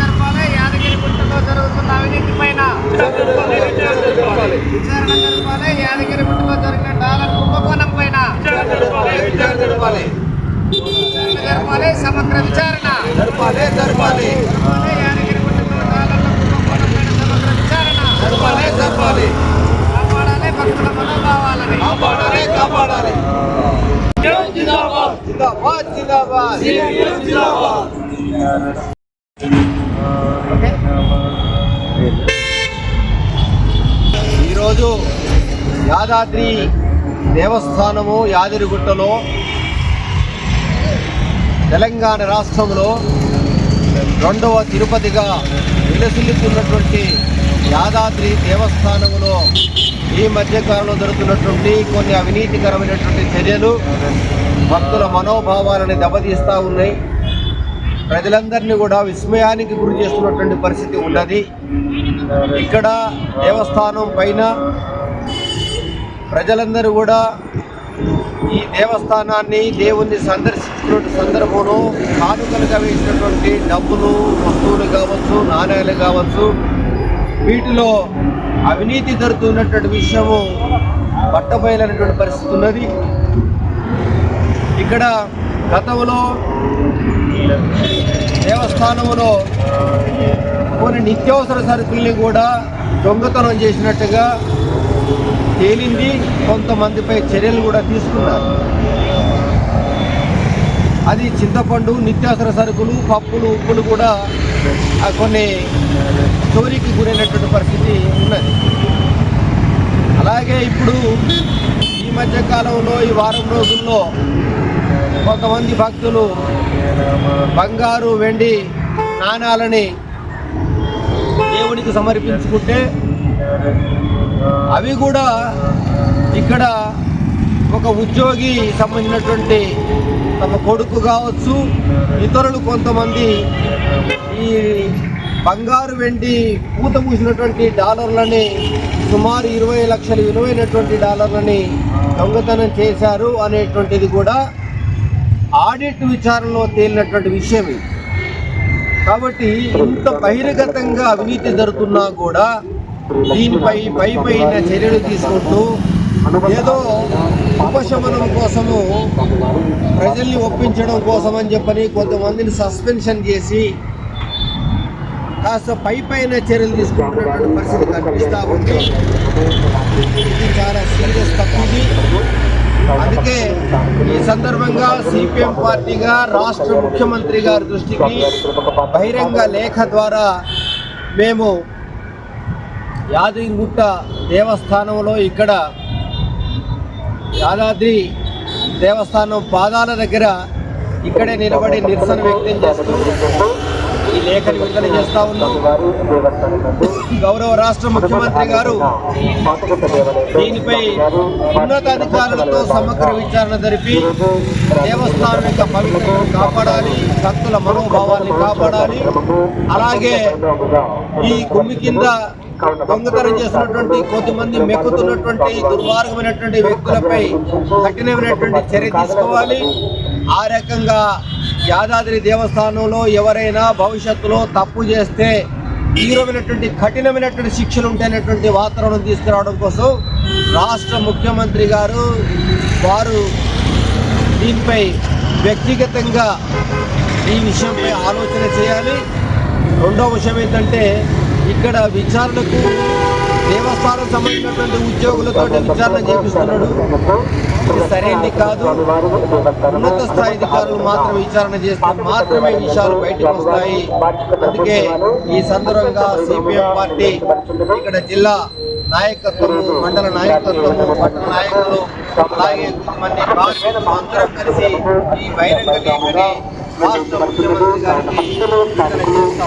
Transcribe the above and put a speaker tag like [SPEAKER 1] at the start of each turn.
[SPEAKER 1] జరపాలి యాదగిరి గుట్టలో జరుగుతున్న అవినీతి పైన విచారణ జరపాలి యాదగిరి జరిగిన డాలర్ కుంభకోణం పైన విచారణ జరపాలి సమగ్ర విచారణ
[SPEAKER 2] జరపాలి జరపాలి
[SPEAKER 1] యాదగిరి గుట్టలో డాలర్ల కుంభకోణం పైన సమగ్ర విచారణ
[SPEAKER 2] జరపాలి జరపాలి
[SPEAKER 1] కాపాడాలి భక్తుల మనోభావాలని
[SPEAKER 2] కాపాడాలి కాపాడాలి జిందాబాద్ జిందాబాద్ జిందాబాద్ ఈరోజు యాదాద్రి దేవస్థానము యాదిరిగుట్టలో తెలంగాణ రాష్ట్రంలో రెండవ తిరుపతిగా విలసిల్లుతున్నటువంటి యాదాద్రి దేవస్థానములో ఈ మధ్యకాలంలో జరుగుతున్నటువంటి కొన్ని అవినీతికరమైనటువంటి చర్యలు భక్తుల మనోభావాలని దెబ్బతీస్తూ ఉన్నాయి. ప్రజలందరినీ కూడా విస్మయానికి గురి చేస్తున్నటువంటి పరిస్థితి ఉన్నది. ఇక్కడ దేవస్థానం పైన ప్రజలందరూ కూడా ఈ దేవస్థానాన్ని దేవుణ్ణి సందర్శించినటువంటి సందర్భంలో కానుకలుగా వేసినటువంటి డబ్బులు వస్తువులు కావచ్చు నాణ్యాలు కావచ్చు వీటిలో అవినీతి జరుగుతున్నటువంటి విషయము పట్టబయలైనటువంటి పరిస్థితి ఉన్నది. ఇక్కడ గతంలో దేవస్థానంలో కొన్ని నిత్యావసర సరుకుల్ని కూడా దొంగతనం చేసినట్టుగా తేలింది. కొంతమందిపై చర్యలు కూడా తీసుకున్నారు. అది చింతపండు నిత్యావసర సరుకులు పప్పులు ఉప్పులు కూడా కొన్ని చోరీకి గురైనటువంటి పరిస్థితి ఉన్నది. అలాగే ఇప్పుడు ఈ మధ్య కాలంలో ఈ వారం రోజుల్లో కొంతమంది భక్తులు బంగారు వెండి నాణాలని దేవునికి సమర్పించుకుంటే అవి కూడా ఇక్కడ ఒక ఉద్యోగి సంబంధించినటువంటి తమ కొడుకు కావచ్చు ఇతరులు కొంతమంది ఈ బంగారు వెండి పూత పూసినటువంటి డాలర్లని సుమారు ఇరవై లక్షల విలువైనటువంటి డాలర్లని దొంగతనం చేశారు అనేటువంటిది కూడా ఆడిట్ విచారణలో తేలినటువంటి విషయం ఇది. కాబట్టి ఇంత బహిర్గతంగా అవినీతి జరుగుతున్నా కూడా దీనిపై పై పైన చర్యలు తీసుకుంటూ ఏదో ఉపశమనం కోసము ప్రజల్ని ఒప్పించడం కోసం అని చెప్పని కొంతమందిని సస్పెన్షన్ చేసి కాస్త పై పైన చర్యలు తీసుకుంటున్నటువంటి పరిస్థితి కనిపిస్తూ ఉంది. ఇది చాలా సీరియస్ తప్పింది. అందుకే ఈ సందర్భంగా సిపిఎం పార్టీగా రాష్ట్ర ముఖ్యమంత్రి గారి దృష్టికి బహిరంగ లేఖ ద్వారా మేము యాదగిరిగుట్ట దేవస్థానంలో ఇక్కడ యాదాద్రి దేవస్థానం పాదాల దగ్గర ఇక్కడే నిలబడి నిరసన వ్యక్తం చేస్తూ ఈ లేఖని విడుదల చేస్తా ఉన్నాం. గౌరవ రాష్ట్ర ముఖ్యమంత్రి గారు దీనిపై ఉన్నతాధికారులతో సమగ్ర విచారణ జరిపి దేవస్థానం యొక్క పవిత్రతను కాపాడాలి భక్తుల మనోభావాన్ని కాపాడాలి. అలాగే ఈ కుమ్మి కింద దొంగతనం చేస్తున్నటువంటి కొద్దిమంది మెక్కుతున్నటువంటి దుర్మార్గమైనటువంటి వ్యక్తులపై కఠినమైనటువంటి చర్య తీసుకోవాలి. ఆ రకంగా యాదాద్రి దేవస్థానంలో ఎవరైనా భవిష్యత్తులో తప్పు చేస్తే తీవ్రమైనటువంటి కఠినమైనటువంటి శిక్షలు ఉంటేనటువంటి వాతావరణం తీసుకురావడం కోసం రాష్ట్ర ముఖ్యమంత్రి గారు వారు దీనిపై వ్యక్తిగతంగా ఈ విషయంపై ఆలోచన చేయాలి. రెండో విషయం ఏంటంటే ఇక్కడ విచారణకు దేవస్థానం సంబంధించినటువంటి ఉద్యోగులతో విచారణ చేపిస్తున్నాడు. ఇది సరైనది కాదు. ఉన్నత స్థాయి అధికారులు మాత్రం విచారణ చేస్తే మాత్రమే విషయాలు బయటకు వస్తాయి. అందుకే ఈ సందర్భంగా సిపిఎం పార్టీ ఇక్కడ జిల్లా నాయకత్వము మండల నాయకత్వము పట్టణ నాయకులు అలాగే కొంతమంది అందరం కలిసి ఈ బహిరంగ రాష్ట్ర ముఖ్యమంత్రి గారికి చేస్తా.